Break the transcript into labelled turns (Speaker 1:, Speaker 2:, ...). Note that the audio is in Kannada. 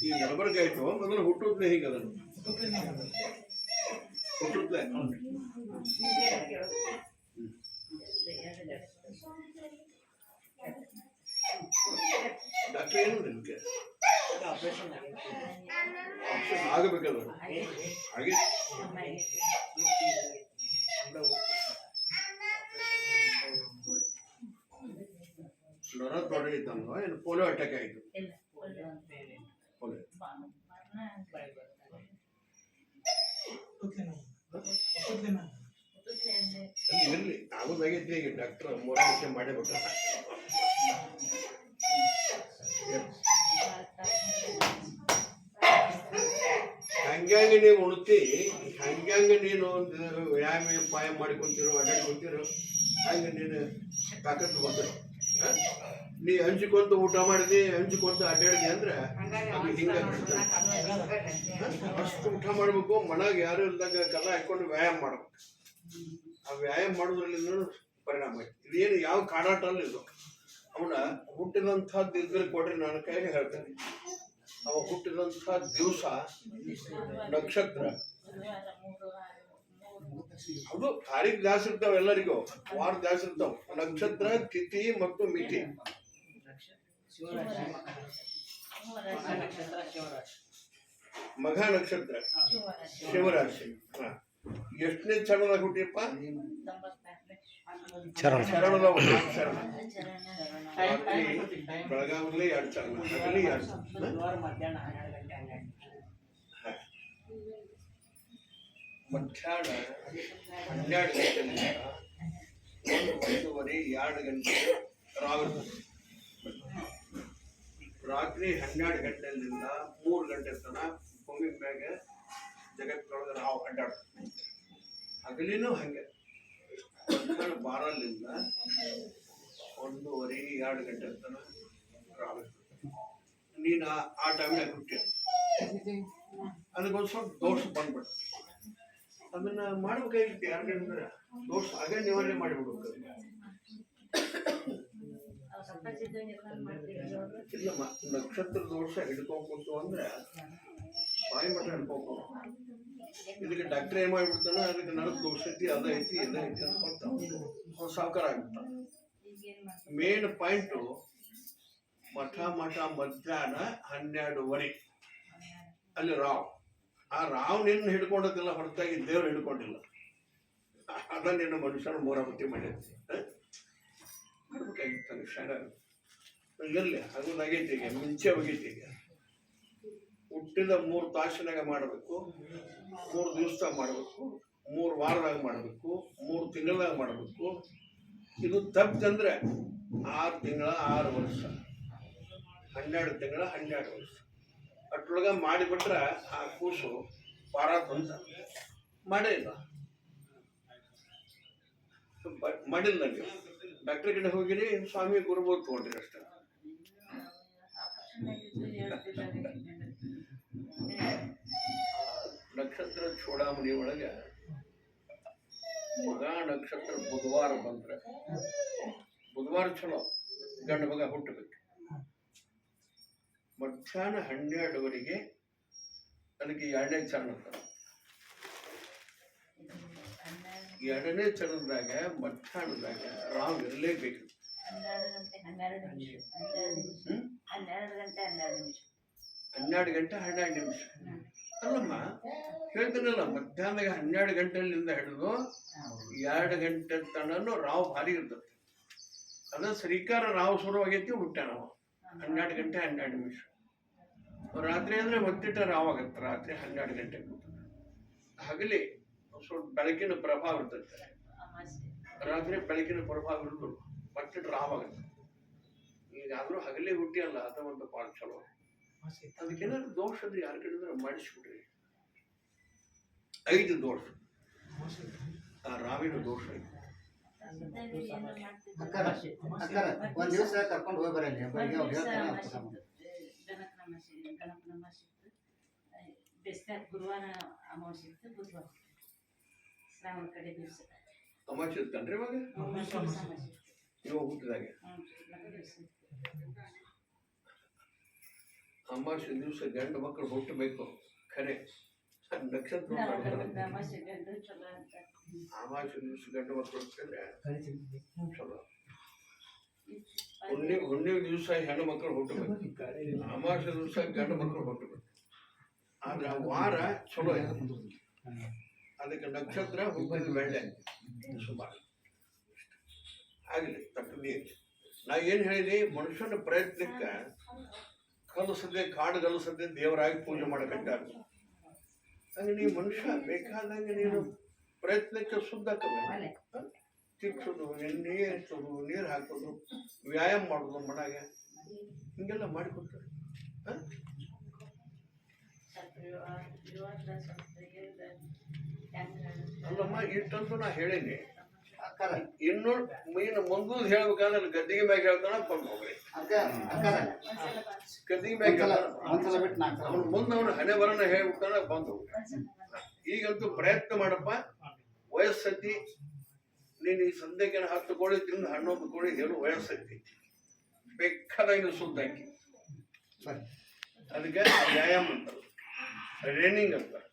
Speaker 1: ಈ ನಲಬರ್ಗ ಆಯ್ತು. ಅಂದ್ರೆ ಹುಟ್ಟುತ್ತಲೇ ಹೀಗೆ ಅದನ್ನು. ಹುಟ್ಟುತ್ತಲೇ ಡಾಕ್ಟರ್ ಏನು ನಿಮಗೆ? ಆಗಬೇಕಲ್ಲ ಹಾಗೆ? ಜ್ವರ ತೊಡಗಿತ್ತಲ್ವ ಏನು ಪೋಲಿಯೋ ಅಟ್ಯಾಕ್ ಆಯಿತು ಪೋಲಿಯೋ ಇರಲಿ. ಆಗೋದಾಗೈತಿ ಈಗ ಡಾಕ್ಟರ್ ಮೂರ ವಿಷಯ ಮಾಡೇ ಬಿಟ್ಟ ಹಂಗ್ಯಾಂಗ ನೀವು ಉಣ್ತಿ? ಹಂಗ್ಯಾಂಗ ನೀನು ವ್ಯಾಯಾಮ ವ್ಯಾಯಾಮ ಪಾಯ ಮಾಡಿಕೊಂತಿರೋ ಅಡ್ಡಾಡ್ಕೊಂತಿರೋ ಹಂಗೆ ನೀನು ತಾಕತ್ತು ಬಂದರು ನೀ ಹಂಚಿಕೊಂತ ಊಟ ಮಾಡಿದಿ ಹಂಚಿಕೊಂತ ಅಡ್ಡಾಡಿದಿ ಅಂದ್ರೆ ಅದು ಹಿಂಗ ಅಷ್ಟು ಊಟ ಮಾಡಬೇಕು ಮನಾಗ ಯಾರು ಇಲ್ದಾಗ ಕದ ಹಾಕೊಂಡು ವ್ಯಾಯಾಮ ಮಾಡ್ಬೇಕು. ಆ ವ್ಯಾಯಾಮ ಮಾಡೋದ್ರಲ್ಲಿ ಪರಿಣಾಮ ಐತಿ ಇದೇನು ಯಾವ ಕಾಡಾಟ ಅಲ್ಲ ಇದು. ಅವನ ಹುಟ್ಟಿದಂಥ ದಿನದಲ್ಲಿ ಕೊಡ್ರಿ ನಾನು ಕೈ ಹೇಳ್ತೇನೆ. ಅವ ಹುಟ್ಟಿದಂಥ ದಿವಸ ನಕ್ಷತ್ರ. ಅದು ತಾರೀಖ್ ಜಾಸ್ತಿ ಇರ್ತಾವ ಎಲ್ಲರಿಗೂ. ವಾರ ಜಾಸ್ತಿ ಇರ್ತಾವ. ನಕ್ಷತ್ರ ತಿಥಿ ಮತ್ತು ಮಿತಿ. ಮಘ ನಕ್ಷತ್ರ. ಶಿವರಾಶಿ. ಹಾ. ಎಷ್ಟನೇ ಚರಣ ಹುಟ್ಟಿಯಪ್ಪ?
Speaker 2: ಚರಣ.
Speaker 1: ಚರಣದ ಒಂದು ಚರಣ. ಎರಡು ಚರಣ. ಹಗಲಿ ಎರಡು ಚರಣ. ಮಧ್ಯಾಹ್ನ ಹನ್ನೆರಡು ಗಂಟೆ ಒಂದು ಒಂದೂವರೆ ಎರಡು ಗಂಟೆ ರಾವಿರ್ತದೆ ರಾತ್ರಿ ಹನ್ನೆರಡು ಗಂಟೆಯಿಂದ ಮೂರು ಗಂಟೆ ತನಕ ಭೂಮಿ ಮ್ಯಾಗ ಜಗತ್ತೊಳಗೆ ನಾವು ಅಡ್ಡಾಡ್ತೀವಿ. ಹಗಲಿನೂ ಹಂಗೆ. ಬಾರಲ್ಲಿಂದ ಒಂದೂವರೆ, ಎರಡು ಗಂಟೆ ತನಕ ನೀನು ಆ- ಟೈಮ್ ಟೈಮ್ನಾಗ ಹುಟ್ಟಿ ಅದಕ್ಕೊಂದು ಸ್ವಲ್ಪ ದೋಷ ಬಂದ್ಬಿಡ್ತು ಅದನ್ನ ಮಾಡ್ಬೇಕಾಗಿತ್ತು ಯಾರು ಅಂದ್ರೆ ದೋಷ ಹಾಗೆ ನಿವಾರಣೆ ಮಾಡಿಬಿಡ್ಬೇಕು. ಇಲ್ಲಮ್ಮ ನಕ್ಷತ್ರ ದೋಷ ಹಿಡ್ಕೊಂಡ್ಬಿಟ್ಟು ಅಂದ್ರೆ ಬಾಯಿ ಮಠ ಹಿಡ್ಕೊಂಡ್ಕೊ ಇದಕ್ಕೆ ಡಾಕ್ಟರ್ ಏನ್ ಮಾಡ್ಬಿಡ್ತಾನೆ ಅದಕ್ಕೆ ನನಗೆ ದೋಷ ಐತಿ ಅದ ಐತಿ ಎಲ್ಲ ಐತಿ ಅಂತ ಅವ್ನು ಸಾವುಕಾರ ಆಗ್ಬಿಡ್ತಾನೆ ಮೇನ್ ಪಾಯಿಂಟು ಮಠ ಮಠ ಮಧ್ಯಾಹ್ನ ಹನ್ನೆರಡುವರೆ ಅಲ್ಲಿ ರಾವ್. ಆ ರಾವ್ ನಿನ್ನ ಹಿಡ್ಕೊಂಡಿಲ್ಲ ಹೊರತಾಗಿ ದೇವ್ರು ಹಿಡ್ಕೊಂಡಿಲ್ಲ. ಅದನ್ನ ನಿನ್ನ ಮನುಷ್ಯನ ಮೂರಾವತಿ ಮಾಡೈತಿ ಮಾಡ್ಬೇಕಾಗಿತ್ತು ನನಗೆ ಶಾಣ. ಇರಲಿ, ಅದು ನಗೈತಿ ಈಗ ಮುಂಚೆ ಹೋಗೈತಿ ಈಗ ಹುಟ್ಟಿದ ಮೂರು ತಾಸಿನಾಗ ಮಾಡಬೇಕು, ಮೂರು ದಿವಸದಾಗ ಮಾಡಬೇಕು, ಮೂರು ವಾರದಾಗ ಮಾಡಬೇಕು, ಮೂರು ತಿಂಗಳದಾಗ ಮಾಡಬೇಕು. ಇದು ತಪ್ಪಂದ್ರೆ ಆರು ತಿಂಗಳ, ಆರು ವರ್ಷ. ಹನ್ನೆರಡು ತಿಂಗಳ, ಹನ್ನೆರಡು ವರ್ಷ. ಅಟ್ಲೊಳಗ ಮಾಡಿಬಿಟ್ರೆ ಆ ಕೂಸು ಪಾರ ಅಂತ. ಮಾಡೇ ಇಲ್ಲ ಮಾಡಿಲ್ಲ ನೀವು. ಡಾಕ್ಟರ್ ಕಡೆ ಹೋಗಿರಿ, ಸ್ವಾಮಿ ಗುರುಬೋದು ತಗೊಂಡ್ರಿ ಅಷ್ಟೇ. ನಕ್ಷತ್ರ ಚೂಡಾಮಣಿ ಒಳಗೆ ಮಗ ನಕ್ಷತ್ರ ಬುಧವಾರ ಬಂದ್ರೆ, ಬುಧವಾರ ಚಲೋ, ಗಂಡ ಮಗ ಹುಟ್ಟಬೇಕು. ಮಧ್ಯಾಹ್ನ ಹನ್ನೆರಡುವರೆಗೆ ಅದಕ್ಕೆ ಎರಡನೇ ಚರಣ ಅಂತಾರೆ ಎರಡನೇ ಚರಣದಾಗ ಮಧ್ಯಾಹ್ನದಾಗ ರಾವ್ ಇರಲೇಬೇಕು.
Speaker 3: ಹನ್ನೆರಡು ಗಂಟೆ ಹನ್ನೆರಡು ನಿಮಿಷ.
Speaker 1: ಅಲ್ಲಮ್ಮ ಹೇಳ್ತೀನಲ್ಲ ಮಧ್ಯಾಹ್ನದಾಗ ಹನ್ನೆರಡು ಗಂಟೆಲಿಂದ ಹಿಡಿದು ಎರಡು ಗಂಟೆ ತನನು ರಾವ್ ಭಾರಿ ಇರ್ತದೆ. ಅದ ಶ್ರೀಕಾರ ರಾವ್ ಶುರುವಾಗೈತಿ ಹುಟ್ಟ ನಾವು. ಹನ್ನೆರಡು ಗಂಟೆ ಹನ್ನೆರಡು ನಿಮಿಷ. ರಾತ್ರಿ ಅಂದ್ರೆ ಮತ್ತಿಟ್ಟ ರಾವ್ ಆಗತ್ತೆ ರಾತ್ರಿ ಹನ್ನೆರಡು ಗಂಟೆ ಹಗಲಿ. ಸ್ವಲ್ಪ ಬೆಳಕಿನ ಪ್ರಭಾವ ಇರ್ತೈತೆ
Speaker 3: ಅಮಾವಾಸ್ಯೆ
Speaker 1: ರಾತ್ರಿ ಬೆಳಕಿನ ಪ್ರಭಾವ ಇರುದು ಮತ್ತಿಟ್ಟ ರಾವ್ ಆಗುತ್ತೆ ಈಗಾದ್ರೂ ಹಗಲೇ ಹುಟ್ಟಿ ಅಲ್ಲ ಅದ ಒಂದು ಭಾಳ ಚಲೋ. ಅದಕ್ಕೇನಾದ್ರು ದೋಷ ಅದು ಯಾರ ಕಡೆ ಮಾಡಿಸ್ಬಿಡ್ರಿ. ಐದು ದೋಷ. ಆ ರಾವಿನ ದೋಷ
Speaker 4: ಒಂದ್ ದಿವಸ ಕರ್ಕೊಂಡು ಹೋಗಿ ಬರಲಿ
Speaker 3: ಗಣಪನ ಇತ್ತು ಗುರುವಾರ ಅಮಾವಾಸ್ಯೆ ಇತ್ತು ಬುಧವಾರ. ಶ್ರಾವಣ ಕಡೆ ದಿವಸ
Speaker 1: ಗಂಡ ಇರ್ತನ್ರಿ ಇವಾಗ?
Speaker 3: ಅಮಾವಾಸ್ಯೆ.
Speaker 1: ಇವಾಗ ಹುಟ್ಟಿದಾಗ. ಅಮಾವಾಸ್ಯೆ ದಿವಸ ಗಂಡು ಮಕ್ಕಳು ಹುಟ್ಟಬೇಕು. ಖರೆ. ನಕ್ಷತ್ರ ಅಮಾಸೆ
Speaker 3: ಅಮಾವಾಸ್ಯೆ
Speaker 1: ಅಮಾವಾಸ್ಯೆ ದಿವಸ ಗಂಡು ಮಕ್ಕಳು ಹುಟ್ಟಿದ್ರೆ ಚಲೋ. ಹುಣ್ಣಿ ಹುಣ್ಣಿಮೆ ದಿವಸ ಹೆಣ್ಣು ಮಕ್ಕಳು ಹುಟ್ಟಬೇಕು. ಅಮಾವಾಸ್ಯೆ ದಿವಸ ಗಂಡು ಮಕ್ಕಳು ಹುಟ್ಟಬೇಕು. ಆದ್ರೆ ಆ ವಾರ ಚಲೋ ಇದೆ ಅದಕ್ಕೆ ನಕ್ಷತ್ರ ಹುಟ್ಟಿದ ಬೆಳ್ಳೆ. ಸುಮಾರು ಆಗಲಿ ನೀರು ನಾ ಏನು ಹೇಳಿದೆ? ಮನುಷ್ಯನ ಪ್ರಯತ್ನಕ್ಕೆ ಕಲಸದೆ, ಕಾಡು ಕಲಸದೆ ದೇವರಾಗಿ ಪೂಜೆ ಮಾಡಕಟ್ಟಾರ ಹಂಗೆ ನೀ ಮನುಷ್ಯ, ಬೇಕಾದಂಗೆ ನೀನು ಪ್ರಯತ್ನಕ್ಕೆ ಶುದ್ಧ ತಿಕ್ಸೋದು ಎಣ್ಣೆ ಹಚ್ಚೋದು ನೀರು ಹಾಕೋದು, ವ್ಯಾಯಾಮ ಮಾಡೋದು ಮನೆಗೆ. ಹಿಂಗೆಲ್ಲ ಮಾಡಿಕೊಡ್ತಾರೆ.
Speaker 3: ಇದು
Speaker 1: ಇಷ್ಟಂತೂ ನಾ ಹೇಳೀನಿ. ಇನ್ನು ಮೀನು ಮಂಗೂದ್ ಹೇಳ್ಬೇಕಾದ್ರೆ ಅಲ್ಲಿ ಗದ್ದಿಗೆ ಮ್ಯಾಗ ಹೇಳ್ತಾನ ಬಂದು ಹೋಗ್ರಿ. ಗದ್ದಿಗೆ ಮ್ಯಾಗ
Speaker 4: ಬಿಟ್ಟು
Speaker 1: ಮುಂದೆ ಅವನು ಹಣೆ ಬರನ ಹೇಳ್ಬಿಡ್ತಾನ ಬಂದು. ಹೋಗ್ರಿ ಈಗಂತೂ ಪ್ರಯತ್ನ ಮಾಡಪ್ಪ. ವಯಸ್ಸತಿ. ನೀನು ಈ ಸಂದೇಕನ ಹತ್ತು ಕೋಳಿ ತಿಂದು ಹನ್ನೊಂದು ಕೋಳಿ ಹೇಳು ಬೇಕಾದ ಇನ್ನು ಸುದ್ದಾಕಿ.
Speaker 4: ಸರಿ.
Speaker 1: ಅದಕ್ಕೆ ವ್ಯಾಯಾಮ ಅಂತಾರೆ. ಟ್ರೈನಿಂಗ್ ಅಂತಾರೆ.